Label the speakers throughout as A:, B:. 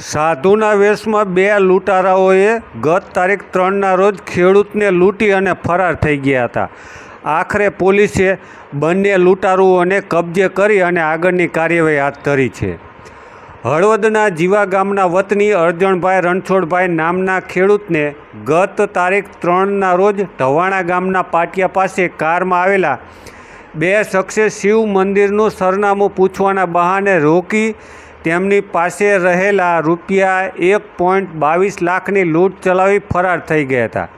A: સાધુના વેશમાં બે લૂંટારાઓએ ગત તારીખ ત્રણના રોજ ખેડૂતને લૂંટી અને ફરાર થઈ ગયા હતા. આખરે પોલીસે બંને લૂંટારુઓને કબજે કરી અને આગળની કાર્યવાહી હાથ ધરી છે. હળવદના જીવા ગામના વતની અરજણભાઈ રણછોડભાઈ નામના ખેડૂતને ગત તારીખ ત્રણના રોજ ઢવાણા ગામના પાટિયા પાસે કારમાં આવેલા બે શખ્સે શિવ મંદિરનું સરનામું પૂછવાના બહાને રોકી તેમની પાસે રહેલા રૂપિયા એક પોઈન્ટ બાવીસ લાખની લૂંટ ચલાવી ફરાર થઈ ગયા હતા.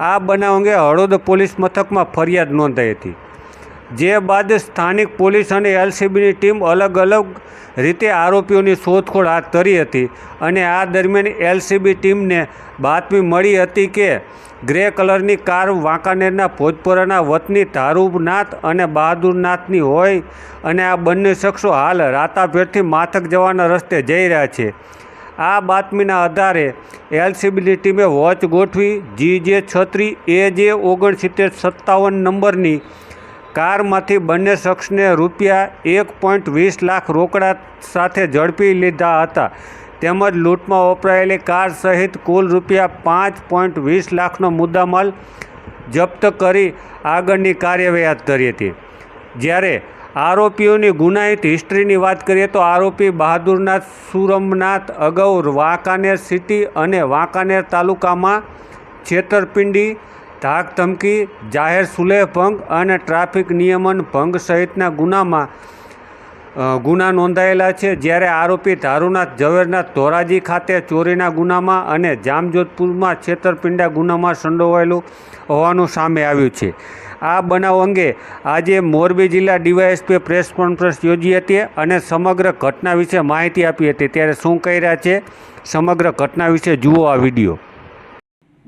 A: આ બનાવ અંગે હળોદ પોલીસ મથકમાં ફરિયાદ નોંધાઈ હતી. જે બાદ સ્થાનિક પોલીસ અને એલસીબીની ટીમ અલગ અલગ રીતે આરોપીઓની શોધખોળ હાથ ધરી હતી અને આ દરમિયાન એલસીબી ટીમને બાતમી મળી હતી કે ગ્રે કલરની કાર વાંકાનેરના ભોજપુરાના વતની ધારુનાથ અને બહાદુરનાથની હોય અને આ બંને શખ્સો હાલ રાતાભેરથી માથક જવાના રસ્તે જઈ રહ્યા છે. આ બાતમીના આધારે એલસીબીની ટીમે વોચ ગોઠવી જી જે છત્રી, એ જે ઓગણસિત્તેર સત્તાવન નંબરની કારમાંથી બંને શખ્સને રૂપિયા એક પોઈન્ટ વીસ લાખ રોકડા સાથે ઝડપી લીધા હતા. તેમજ લૂંટમાં વપરાયેલી કાર સહિત કુલ રૂપિયા પાંચ પોઈન્ટ વીસ લાખનો મુદ્દામાલ જપ્ત કરી આગળની કાર્યવાહી ધરી હતી. જ્યારે આરોપીઓની ગુનાહિત હિસ્ટ્રીની વાત કરીએ તો આરોપી બહાદુરનાથ સુરમનાથ, અગાઉ વાંકાનેર સિટી અને વાંકાનેર તાલુકામાં છેતરપિંડી ધાક ધમકી, જાહેર સુલેહ ભંગ અને ટ્રાફિક નિયમન ભંગ સહિતના ગુનામાં ગુના નોંધાયેલા છે. જ્યારે આરોપી ધારુનાથ ઝવેરનાથ ધોરાજી ખાતે ચોરીના ગુનામાં અને જામજોધપુરમાં છેતરપિંડા ગુનામાં સંડોવાયેલું હોવાનું સામે આવ્યું છે. આ બનાવ અંગે આજે મોરબી જિલ્લા ડીવાયએસપીએ પ્રેસ કોન્ફરન્સ યોજી હતી અને સમગ્ર ઘટના વિશે માહિતી આપી હતી. ત્યારે શું કહી રહ્યા છે? સમગ્ર ઘટના વિશે જુઓ આ વીડિયો.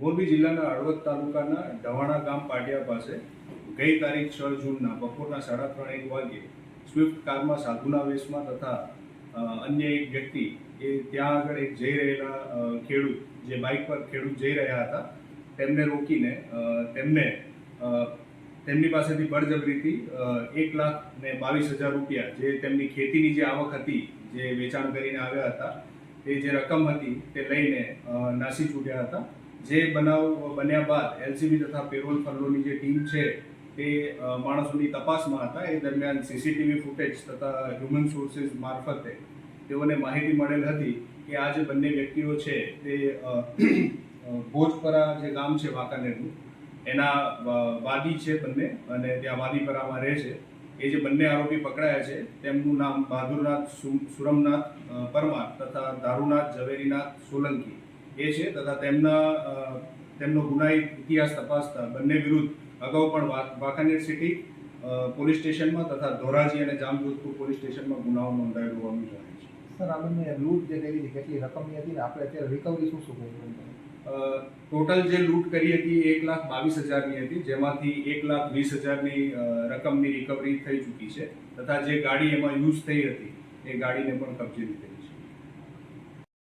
B: મોરબી જિલ્લાના હળવદ તાલુકાના ઢવાણા ગામ પાટિયા પાસે ગઈ તારીખ છ જૂનના બપોરના સાડા ત્રણ એક વાગ્યે સ્વિફ્ટ કારમાં સાધુના વેશમાં તથા અન્ય એક વ્યક્તિ એ ત્યાં આગળ એક જઈ રહેલા ખેડૂત, જે બાઇક પર ખેડૂત જઈ રહ્યા હતા, તેમને રોકીને તેમને તેમની પાસેથી બળજબરીથી એક લાખ ને બાવીસ હજાર રૂપિયા જે તેમની ખેતીની જે આવક હતી, જે વેચાણ કરીને આવ્યા હતા, એ જે રકમ હતી તે લઈને નાસી છૂટ્યા હતા. જે બનાવ બન્યા બાદ એલસીબી તથા પેરોલ ફંડોની જે ટીમ છે તે માણસોની તપાસમાં હતા. એ દરમિયાન સીસીટીવી ફૂટેજ તથા હ્યુમન સોર્સિસ મારફતે તેઓને માહિતી મળેલ હતી કે આ જે બંને વ્યક્તિઓ છે તે ભોજપરા જે ગામ છે વાંકાનેરનું, એના વાદી છે બંને અને ત્યાં વાદીપરામાં રહે છે. એ જે બંને આરોપી પકડાયા છે, તેમનું નામ બહાદુરનાથ સુરમનાથ પરમાર તથા દારુનાથ ઝવેરીનાથ સોલંકી. એ છે તથા તેમના તેમનો ગુનાહિત ઇતિહાસ તપાસતા બંને વિરુદ્ધ અગાઉ પણ વાંકાનેર સિટી પોલીસ સ્ટેશનમાં તથા ધોરાજી અને જામજોધપુર પોલીસ સ્ટેશનમાં ગુનાઓ નોંધાયેલ હોવાનું જણાય છે.
C: સર આ બંને લૂંટ જે કરી હતી કેટલી રકમની હતી ને આપણે અત્યારે રિકવરી શું શું કર્યું
B: ટોટલ જે લૂંટ કરી હતી એક લાખ બાવીસ હજારની હતી જેમાંથી એક લાખ વીસ હજારની રકમની રિકવરી થઈ ચૂકી છે. તથા જે ગાડી એમાં યુઝ થઈ હતી એ ગાડીને પણ કબજે લીધી.